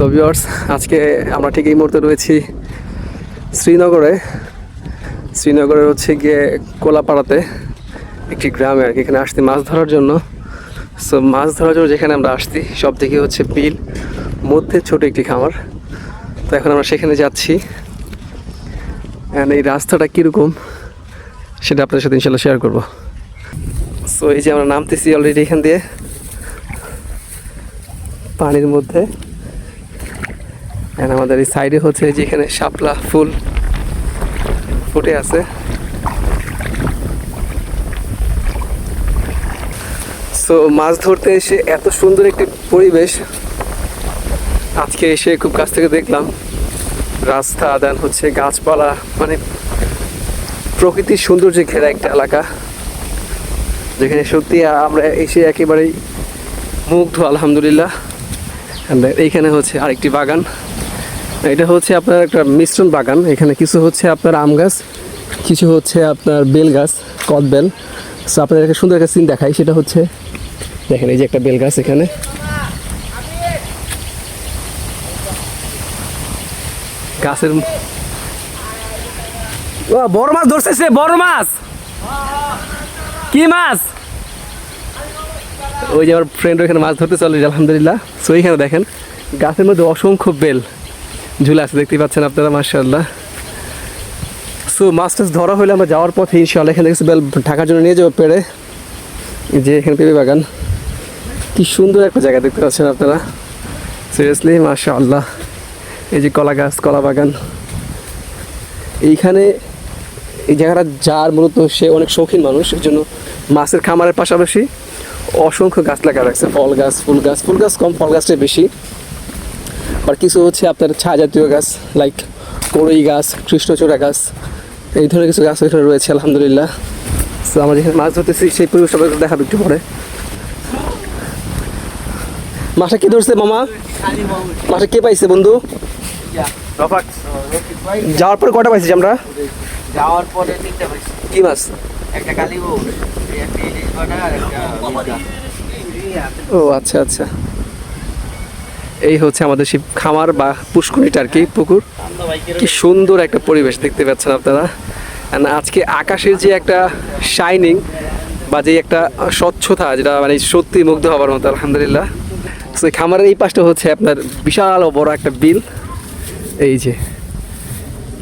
তো ভিউয়ার্স আজকে আমরা ঠিক এই মুহূর্তে রয়েছি শ্রীনগরে। শ্রীনগরের হচ্ছে গিয়ে কোলাপাড়াতে একটি গ্রামে আর কি, এখানে আসছি মাছ ধরার জন্য। সো মাছ ধরার জন্য যেখানে আমরা আসছি, সব থেকে হচ্ছে বিল মধ্যে ছোট একটি খামার। তো এখন আমরা সেখানে যাচ্ছি। And এই রাস্তাটা কীরকম, সেটা আপনাদের সাথে ইনশাল্লাহ শেয়ার করব। সো এই যে আমরা নামতেছি অলরেডি এখান দিয়ে। পানির মধ্যে। And আমাদের এই সাইডে হচ্ছে যেখানে শাপলা ফুল ফুটে আছে। সো মাছ ধরতে এসে এত সুন্দর একটি পরিবেশ। আজকে এসে খুব কাছ থেকে দেখলাম। রাস্তা, দেন হচ্ছে গাছপালা মানে প্রকৃতির সৌন্দর্যে ঘেরা একটা এলাকা। যেখানে সত্যি আমরা এসে একেবারেই মুগ্ধ, আলহামদুলিল্লাহ। এইখানে হচ্ছে আরেকটি বাগান। এটা হচ্ছে আপনার একটা মিশ্রণ বাগান। এখানে কিছু হচ্ছে আপনার আম গাছ, কিছু হচ্ছে আপনার বেল গাছ, কদ বেল। সো আপনাদের একটা সুন্দর একটা সিন দেখাই, সেটা হচ্ছে, দেখেন এই যে একটা বেল গাছ এখানে। গাছের ও, বড় মাছ ধরছে সে, বড় মাছ! কি মাছ? ওই যে আমার ফ্রেন্ড ওইখানে মাছ ধরতে চলে, আলহামদুলিল্লাহ। সো এইখানে দেখেন, গাছের মধ্যে অসংখ্য বেল। ঝুলে আছে, দেখতেই পাচ্ছেন আপনারা মার্শাল্লাহ সো মাছ টাছ ধরা হলে আমরা যাওয়ার পথে ইনশাল্লাহ এখানে কিছু বেল ঢাকার জন্য নিয়ে যাব পেড়ে। যে এখানে পেঁপে বাগান। কি সুন্দর একটা জায়গা দেখতে পাচ্ছেন আপনারা। সিরিয়াসলি মাশাআল্লাহ। এই যে কলা গাছ, কলা বাগান। এইখানে এই জায়গাটা যার মূলত সে অনেক শৌখিন মানুষ এই জন্য মাছের খামারের পাশাপাশি অসংখ্য গাছ লাগা রাখছে ফল গাছ, ফুল গাছ। ফুল গাছ কম, ফল গাছটাই বেশি। আর কিছু হচ্ছে আপনার ছা জাতীয় গাছ লাইক কড়ই গাছ, কৃষ্ণচূড়া গাছ, এই ধরনের কিছু গাছ ওইখানে রয়েছে, আলহামদুলিল্লাহ। তো আমরা যেখানে মাছ ধরতেছি, সেই পরিবেশ আপনাদের দেখাবো একটু পরে। মাসা কি ধরছে মামা? মাসা কে পাইছে বন্ধু? যাওয়ার পরে কটা পাইছি আমরা? যাওয়ার পরে কি মাছ? একটা ও আচ্ছা আচ্ছা। এই হচ্ছে আমাদের সেই খামার বা পুষ্করিটা আর কি, পুকুর। কি সুন্দর একটা পরিবেশ দেখতে পাচ্ছেন আপনারা। আজকে আকাশের যে একটা শাইনিং বা যে একটা স্বচ্ছতা, যেটা মানে সত্যি মুগ্ধ হবার মতো, আলহামদুলিল্লাহ। এই খামারের এই পাশটা হচ্ছে আপনার বিশাল বড় একটা বিল। এই যে,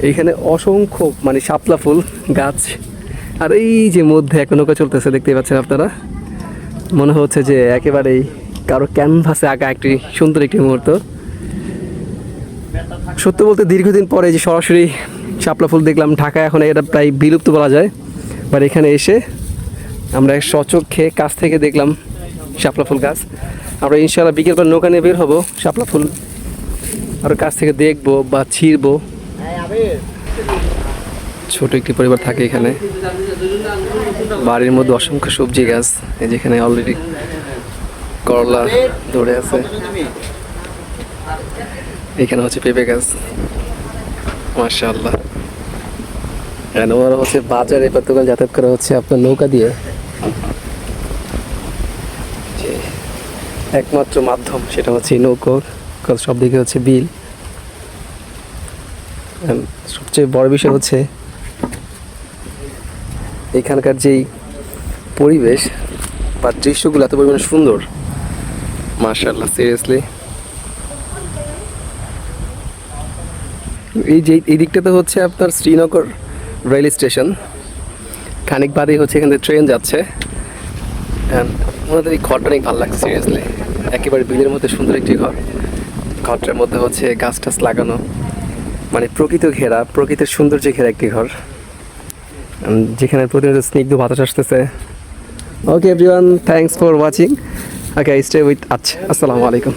এইখানে অসংখ্য মানে শাপলা ফুল, গাছ। আর এই যে মধ্যে একটা নৌকা চলতেছে, দেখতে পাচ্ছেন আপনারা। মনে হচ্ছে যে একেবারেই কারও ক্যানভাসে আঁকা একটি সুন্দর একটি মুহূর্ত। সত্য বলতে দীর্ঘদিন পরে যে সরাসরি শাপলা ফুল দেখলাম, ঢাকায় এখন এটা প্রায় বিলুপ্ত বলা যায়। বাট এখানে এসে আমরা সচক্ষে কাছ থেকে দেখলাম শাপলা ফুল গাছ। আমরা ইনশাল্লাহ বিকেলবার নৌকা নিয়ে বের হব, শাপলা ফুল আর কাছ থেকে দেখব বা ছিঁড়বো। ছোট একটি পরিবার থাকে এখানে। বাড়ির মধ্যে অসংখ্য সবজি গাছ যেখানে অলরেডি করলা ধরে আছে। এখানে হচ্ছে পেঁপে গাছ। মার্শাল্লাহ এখানে ওরা হচ্ছে বাজারে বা যাতায়াত করা হচ্ছে আপনার নৌকা দিয়ে? একমাত্র মাধ্যম সেটা হচ্ছে নৌকো। সব দিকে হচ্ছে বিল। সবচেয়ে বড় বিষয় হচ্ছে এখানকার যেই পরিবেশ বা দৃশ্যগুলো এত পরিমাণে সুন্দর। মার্শাল্লাহ সিরিয়াসলি এই যে, এই দিকটাতে হচ্ছে আপনার শ্রীনগর রেল স্টেশন খানিক বাদেই হচ্ছে এখান থেকে ট্রেন যাচ্ছে। ওনাদের এই ঘরটা অনেক ভালো লাগছে সিরিয়াসলি একেবারে বিলের মধ্যে সুন্দর একটি ঘর। ঘরটার মধ্যে হচ্ছে গাছ টাছ লাগানো। মানে প্রকৃত ঘেরা, প্রকৃতির সৌন্দর্যে ঘেরা একটি ঘর। যেখানে প্রতিনিয়ত স্নিগ্ধ বাতাস আসতেছে। Okay everyone thanks for watching okay stay with আচ্ছা আসসালামু আলাইকুম